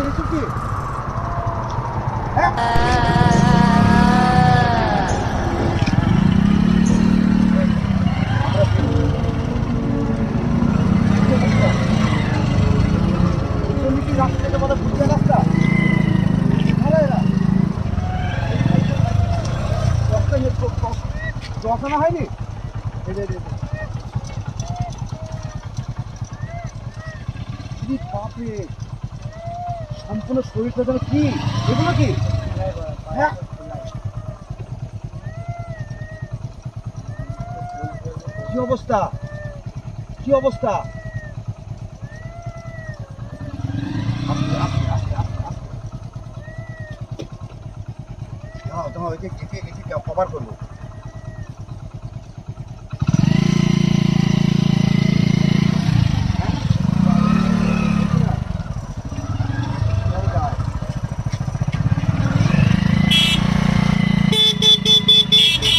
এসব কি? হ্যাঁ? এজন্য কি রাস্তাটা রাস্তা? ভালো এরা। রাস্তা ইয়ে ক- ক- দশ হয়নি বাপরে সম্পূর্ণ শরীরটা যেন কি? এগুলো কি? হ্যাঁ। কি অবস্থা? কি অবস্থা? একে একে একে কভার করব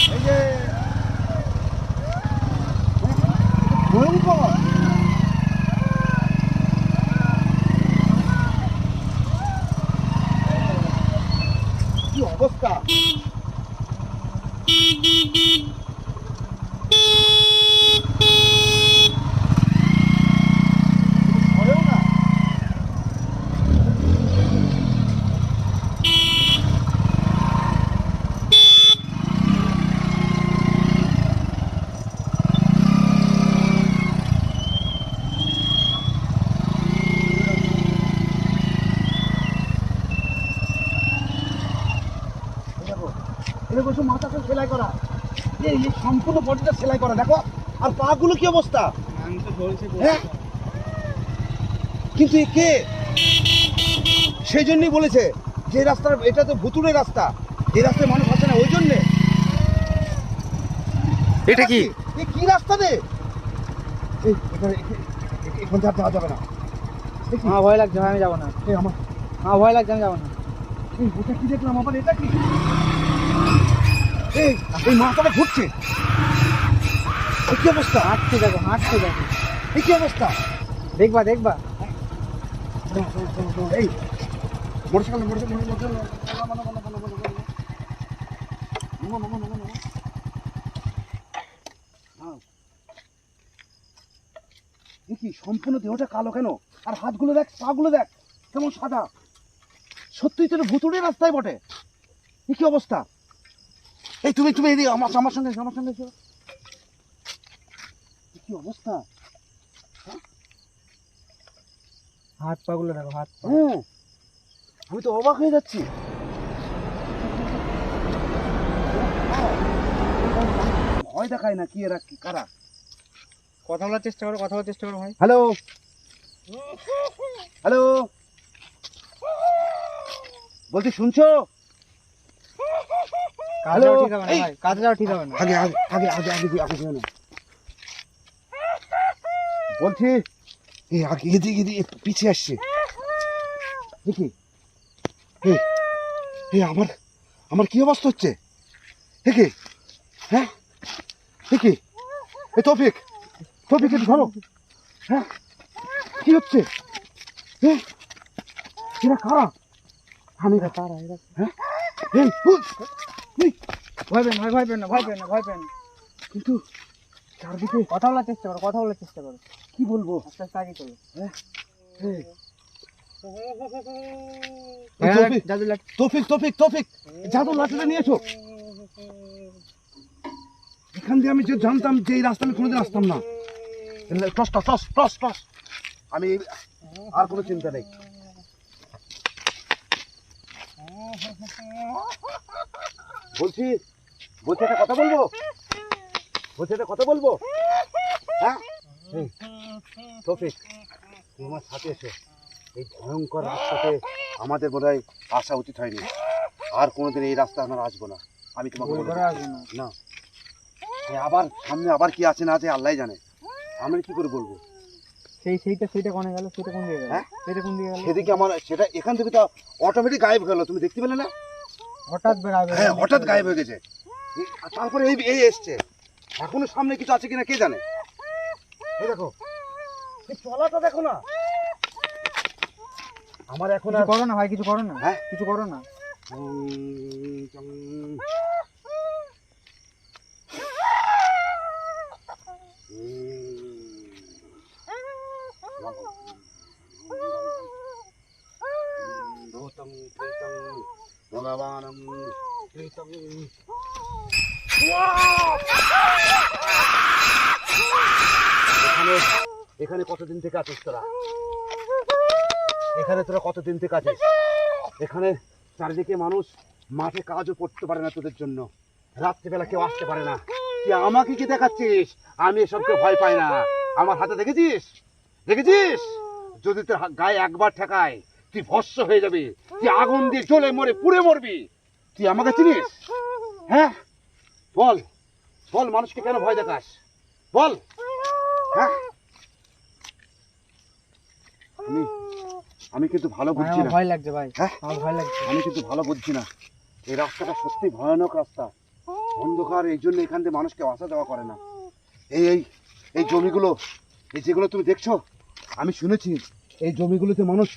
এই যে ভয়ঙ্কর কি অবস্থা সরেও না এই দেখো এটা বলছো মাথাটা সেলাই করা এই এই সম্পূর্ণ বডিটা সেলাই করা দেখো। আর পা গুলো কি অবস্থা? হ্যাঁ। কিন্তু কে? সেই জন্যই বলেছে যে রাস্তার এটা তো ভুতুড়ে রাস্তা। এই রাস্তায় মানুষ আসে না ওই জন্যে। এটা কি? এ কি রাস্তা রে? এই এখানে যা যাওয়া যাবে না। দেখি আমার ভয় লাগছে আমি যাব না। এই আমার আমার ভয় লাগছে আমি যাব না। এই ওটা কি দেখলাম? আবার এটা কি? এই এই মাথাটা ঘুরছে। কি অবস্থা? হাঁটতে যাব হাঁটতে যাব। এই কি অবস্থা? দেখবা দেখবা। এই মোটরসাইকেল মোটরসাইকেল কি সম্পূর্ণ দেহটা কালো কেন? আর হাতগুলো দেখ পাগুলো দেখ কেমন সাদা। সত্যিই তো ভুতুড়ে রাস্তায় বটে। কি অবস্থা? এই তুমি তুমি এদিকে আমার আমার সঙ্গে আমার সঙ্গে কি অবস্থা? হাত পাগুলো দেখো হাত হ্যাঁ। আমি তো অবাক হয়ে যাচ্ছি। ভয় দেখায় না কি এরা কারা? কথা বলার চেষ্টা করো কথা বলার চেষ্টা করো ভাই। হ্যালো। হ্যালো। বলছি শুনছো? কাজে যাওয়া ঠিক হবে না ভাই। কাজে যাওয়া ঠিক হবে না। আগে আগে আগে আগে আগে আগে যেও না। বলছি এই আগে এদিকে এদিকে পিছিয়ে আসছে। দেখি। এই আমার আমার কি অবস্থা হচ্ছে? দেখি। হ্যাঁ? দেখি। এই তৌফিক। তৌফিক একটু ধরো। হ্যাঁ? কি হচ্ছে? হ্যাঁ এরা কারা? আমি এরা হ্যাঁ? এই, ভয় পেন ভয় পেন না ভয় পেন না ভয় পেন। কিন্তু চারদিকে কথা বলার চেষ্টা করো কথা বলার চেষ্টা করো। কি বলব? আস্তে আস্তে আগে চলো। হ্যাঁ, তৌফিক, জাদু লাগ তৌফিক তৌফিক তৌফিক। জাদু লাঠিটা নিয়েছো? এখান দিয়ে আমি যে জানতাম যে এই রাস্তা আমি কোনোদিন আসতাম না। Toss toss toss toss toss আমি আর কোনো চিন্তা নেই। বলছি বলছি একটা কথা বলব? বলছি একটা কথা বলব? হ্যাঁ? তৌফিক তুমি আমার সাথে এসো এই ভয়ঙ্কর রাস্তাতে আমাদের বোধ হয় আসা উচিত হয়নি। আর কোনোদিন এই রাস্তা আমরা আসব না। আমি তোমাকে না আবার সামনে আবার কি আছে না আছে আল্লাহ জানে। আমি কি করে বলব? সেই সেইটা সেইটা কোনে গেল? সেটা কোন দিকে গেল? হ্যাঁ? সেটা কোন দিকে গেল? সেদিকে আমার সেটা এখান থেকে তো অটোমেটিক গায়েব হয়ে গেল। তুমি দেখতে পেলে না? হঠাৎ হ্যাঁ হঠাৎ গায়েব হয়ে গেছে। আর তারপরে এই এই এসছে এখনও সামনে কিছু আছে কিনা কে জানে এই দেখো চলাটা দেখো না আমার এখন আর করো না ভাই কিছু করো না হ্যাঁ? কিছু করো না উম, চং। উম, ভূতং প্রেতং ভগবানং প্রেতং এখানে এখানে কতদিন থেকে আছিস তোরা? এখানে তোরা কতদিন থেকে আছিস? এখানে চারিদিকে মানুষ মাঠে কাজও করতে পারে না তোদের জন্য। রাত্রিবেলা কেউ আসতে পারে না। তুই আমাকে কি দেখাচ্ছিস? আমি এসবকে ভয় পাই না। আমার হাতে দেখেছিস? দেখেছিস? যদি তোর গায়ে একবার ঠেকায়, তুই ভস্য হয়ে যাবি। তুই আগুন দিয়ে জ্বলে মরে পুড়ে মরবি। তুই আমাকে চিনিস? হ্যাঁ? বল বল মানুষকে কেন ভয় দেখাস? বল। হ্যাঁ? আমি আমি কিন্তু ভালো বুঝছি না। ভয় লাগছে ভাই। হ্যাঁ? ভয় লাগছে। আমি কিন্তু ভালো বুঝছি না। এই রাস্তাটা সত্যি ভয়ানক রাস্তা। অন্ধকার এই জন্য এখান থেকে মানুষকে আসা যাওয়া করে না। এই এই এই জমিগুলো এই যেগুলো তুমি দেখছ আমি শুনেছি এই জমিগুলোতে মানুষ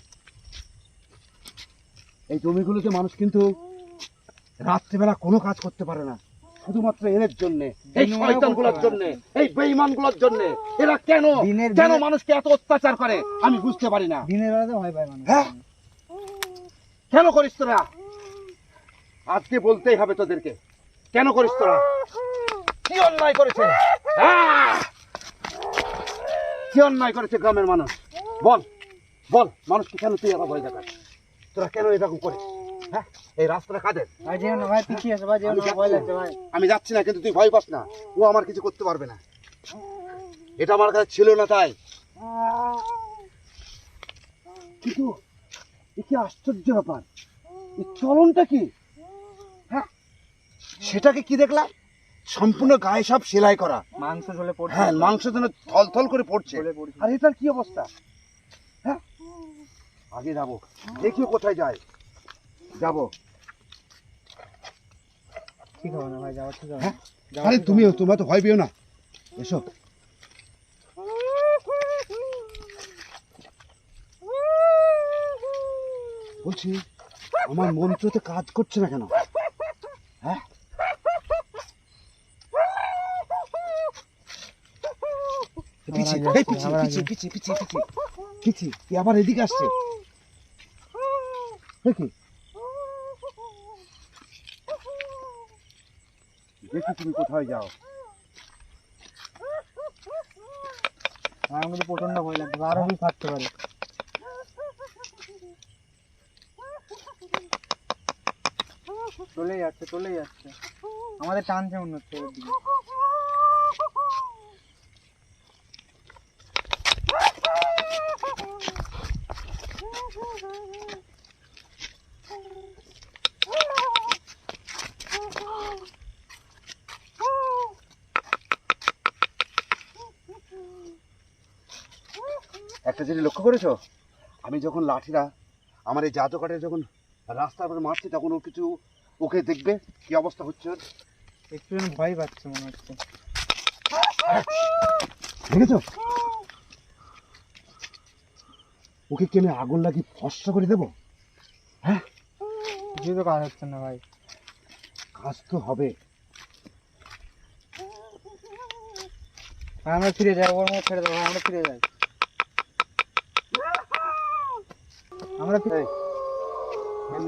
এই জমিগুলোতে মানুষ কিন্তু রাত্রিবেলা কোনো কাজ করতে পারে না। শুধুমাত্র এর জন্যে এই শয়তানগুলোর করতে পারে জন্যে। এই বেঈমানগুলোর জন্যে। এরা কেন কেন মানুষকে এত অত্যাচার করে? আমি বুঝতে পারি না। দিনের বেলাতে ভয় পায় মানুষ। হ্যাঁ? কেন করিস তোরা? আজকে বলতেই হবে তোদেরকে। কেন করিস তোরা? কি অন্যায় করেছে? আহ! কি অন্যায় করেছে গ্রামের মানুষ? বল বল মানুষকে কেন তুই এরা ভয় দেখাস? তোরা কেন এরকম করিস? হ্যাঁ এই রাস্তাটা কাদের? ভাই যেও না ভাই পিছিয়ে আছে ভাই আমি ভয় যাচ্ছি। লাগছে ভাই। আমি যাচ্ছি না কিন্তু তুই ভয় পাস না। ও আমার কিছু করতে পারবে না। এটা আমার কাছে ছিল না তাই। কিন্তু এ কি আশ্চর্য ব্যাপার? এই চলনটা কি? হ্যাঁ সেটাকে কি দেখলাম? সম্পূর্ণ গায়ে সব সেলাই করা। মাংস ঝোলে পড়ছে। হ্যাঁ মাংস যেন থল থল করে পড়ছে। আর এটার কি অবস্থা? হ্যাঁ আগে যাব। দেখিও কোথায় যায়। যাব। ঠিক হবে না ভাই? যাওয়া ঠিক হবে আরে তুমিও তোমরা তো ভয় পেও না। এসো। বলছি আমার মন্ত্রতে কাজ করছে না কেন? হ্যাঁ? পিছিয়ে আবার এই আগে পিছিয়ে আবার পিছিয়ে আগে। পিছিয়ে পিছিয়ে পিছিয়ে পিছিয়ে কি আবার এদিকে আসছে দেখি দেখি তুমি কোথায় যাও। আমাদের মধ্যে প্রচণ্ড ভয় লাগবে আরও কি থাকতে পারে। চলে যাচ্ছে চলে যাচ্ছে। আমাদের টানছে হচ্ছে ওর দিকে। একটা জিনিস লক্ষ্য করেছ? আমি যখন লাঠিরা আমার এই জাদুকাটে যখন রাস্তার উপরে মারছি তখন ও কিছু ওকে দেখবে? কি অবস্থা হচ্ছে ওর। একটু ভয় পাচ্ছে মনে হচ্ছে। দেখেছ? ওকে কি আমি আগুন লাগিয়ে ফসা করে দেবো? কিছুই তো কাজ হচ্ছে না ভাই। কাজ তো হবে। আমরা ফিরে যাই ওর মধ্যে ছেড়ে দেবো আমরা ফিরে যাই। আমরা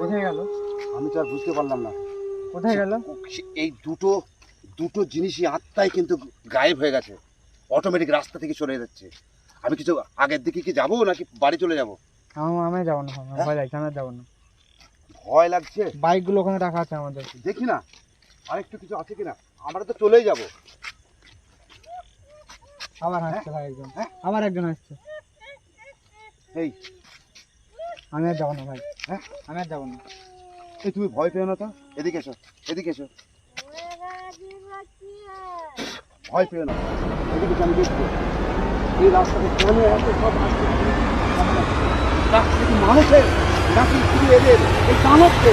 কোথায় গেল? আমি তো আর বুঝতে পারলাম না। কোথায় গেল? এই দুটো দুটো জিনিসই আত্মায় কিন্তু গায়েব হয়ে গেছে। অটোমেটিক রাস্তা থেকে চলে যাচ্ছে। আমি কিছু আগের দিকে কি যাব নাকি বাড়ি চলে যাব? আমি যাব না ভয় লাগছে আমি আর যাব না। ভয় লাগছে? বাইকগুলো ওখানে রাখা আছে আমাদের। দেখি না আরেকটু কিছু আছে কিনা? আমরা তো চলেই যাব। আবার হাসছে একজন। হ্যাঁ? আবার একজন আসছে। এই আমি আর যাব না ভাই হ্যাঁ? আমি আর যাব না। এই তুমি ভয় পেও না তো এদিকে এসো এদিকে এসো। ভয় পেও না। এদিকে আমি দেখব এই রাস্তাতে কেন এত সব আসছে রাস্তা কি মানুষের নাকি শুধু এদের এই দানবকে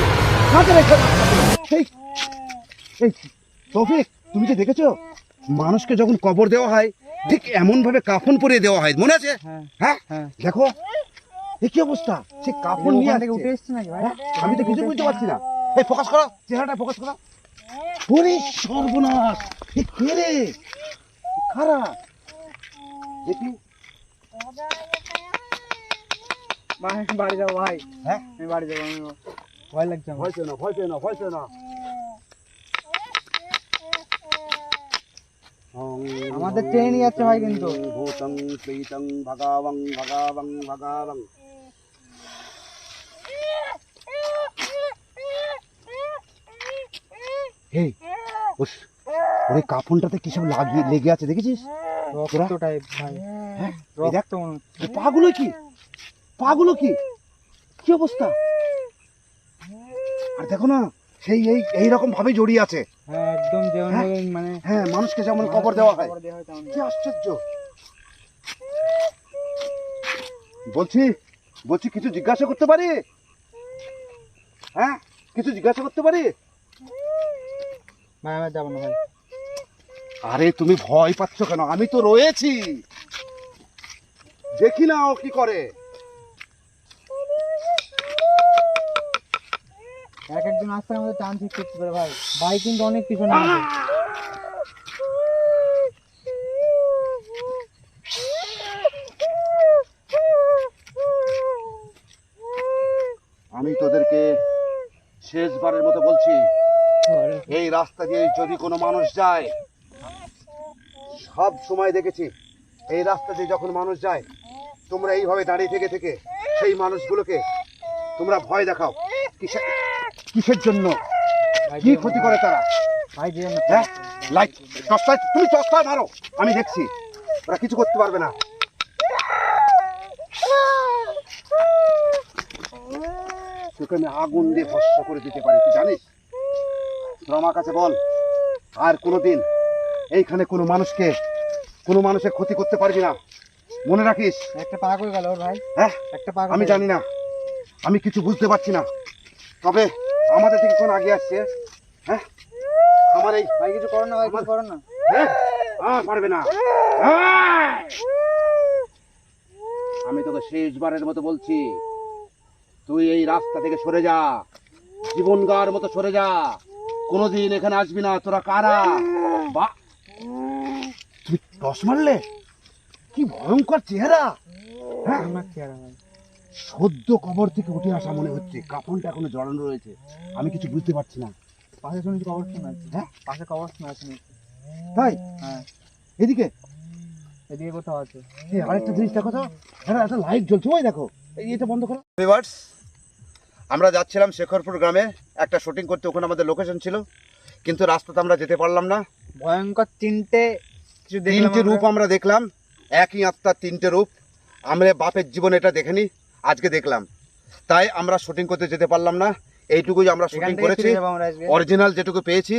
কাজে রেখে এই এই তৌফিক তুমি কি দেখেছ? মানুষকে যখন কবর দেওয়া হয় ঠিক এমন ভাবে কাফন পরিয়ে দেওয়া হয় মনে আছে? হ্যাঁ। হ্যাঁ? হ্যাঁ। দেখো। কি অবস্থা? সে কাপড় নিয়ে আসছে। উঠে এসছে নাকি ভাই? হ্যাঁ? আমি তো কিছু বুঝতে পারছি না। এই ফোকাস করো চেহারাটা ফোকাস করো। ওরে সর্বনাশ এ কে রে? খারা দেখি ভাই বাড়ি যাব ভাই। হ্যাঁ? আমি বাড়ি যাব আমি ভয় লাগছে ভয় পেও না ভয় পেও না ভয় পেও না। আমাদের ট্রেনই যাচ্ছে ভাই কিন্তু। ভূতং প্রেতং ভগাবং ভগাবং ভগাবং। হে ওস ওরে কাফনটাতে কি সব লাগিয়ে লেগে আছে দেখেছিস? রক্ত টাইপ ভাই। হ্যাঁ দেখ পাগুলো কি? পাগুলো কি? কি অবস্থা? আর দেখো না সেই এই এই রকম ভাবে জড়িয়ে আছে। হ্যাঁ একদম যেমন হ্যাঁ? মানে হ্যাঁ মানুষকে যেমন কবর দেওয়া হয়। কি আশ্চর্য। বলছি বলছি কিছু জিজ্ঞাসা করতে পারি? হ্যাঁ কিছু জিজ্ঞাসা করতে পারি? ভাই আমার যাব না ভাই। আরে তুমি ভয় পাচ্ছ কেন? আমি তো রয়েছি। দেখি না ও কি করে। এক একজন আসতে আমাদের টান ঠিক করতে পারে ভাই। ভাই কিন্তু অনেক পিছনে। আমি তোদেরকে শেষবারের মতো বলছি রাস্তা দিয়ে যদি কোনো মানুষ যায়, সব সময় দেখেছি, এই রাস্তা দিয়ে যখন মানুষ যায়, তোমরা এইভাবে দাঁড়িয়ে থেকে থেকে সেই মানুষগুলোকে তোমরা ভয় দেখাও। কিসের জন্য? কি ক্ষতি করে তারা? হ্যাঁ? লাইট টর্চলাইট তুমি টর্চলাইট মারো, আমি দেখছি। ওরা কিছু করতে পারবে না। আগুন দিয়ে ভস্য করে দিতে পারি, তুই জানিস? তোর আমার কাছে বল আর কোনোদিন এইখানে কোনো মানুষকে কোনো মানুষের ক্ষতি করতে পারবি না। মনে রাখিস? একটা পা করে গেল ওর ভাই। হ্যাঁ একটা পা আমি জানি না। আমি কিছু বুঝতে পারছি না। তবে আমাদের থেকে কোন আগে আসছে? হ্যাঁ? আমার এই ভাই কিছু করো না ভাই কিছু করো না। হ্যাঁ? আর পারবে না! আমি তোকে শেষবারের মতো বলছি তুই এই রাস্তা থেকে সরে যা। জীবন গার মতো সরে যা। কোনোদিন এখানে আসবি না তোরা কারা? বা তুমি টস মারলে? কি ভয়ঙ্কর চেহারা। হ্যাঁ? আমার চেহারা সদ্য কবর থেকে উঠে আসা মনে হচ্ছে কাপড়টা এখনও জড়ানো রয়েছে। আমি কিছু বুঝতে পারছি না। পাশে শুনেছি কবর শোনা আছে হ্যাঁ? পাশে কবর শোনা আছে তাই? হ্যাঁ। এদিকে? এদিকে কোথাও আছে। এই আরেকটা জিনিস দেখো তো। হ্যাঁ একটা লাইট জ্বলছে ওই দেখো। এই এটা বন্ধ করো। ভিভার্স আমরা যাচ্ছিলাম শেখরপুর গ্রামে একটা শুটিং করতে ওখানে আমাদের লোকেশন ছিল। কিন্তু রাস্তাতে আমরা যেতে পারলাম না। ভয়ঙ্কর তিনটে কিছু তিনটে রূপ আমরা দেখলাম। একই আত্মার তিনটে রূপ। আমরা বাপের জীবনে এটা দেখিনি আজকে দেখলাম। তাই আমরা শুটিং করতে যেতে পারলাম না। এইটুকুই আমরা শুটিং করেছি। অরিজিনাল যেটুকু পেয়েছি।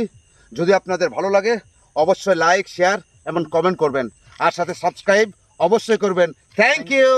যদি আপনাদের ভালো লাগে অবশ্যই লাইক শেয়ার এবং কমেন্ট করবেন। আর সাথে সাবস্ক্রাইব অবশ্যই করবেন। Thank you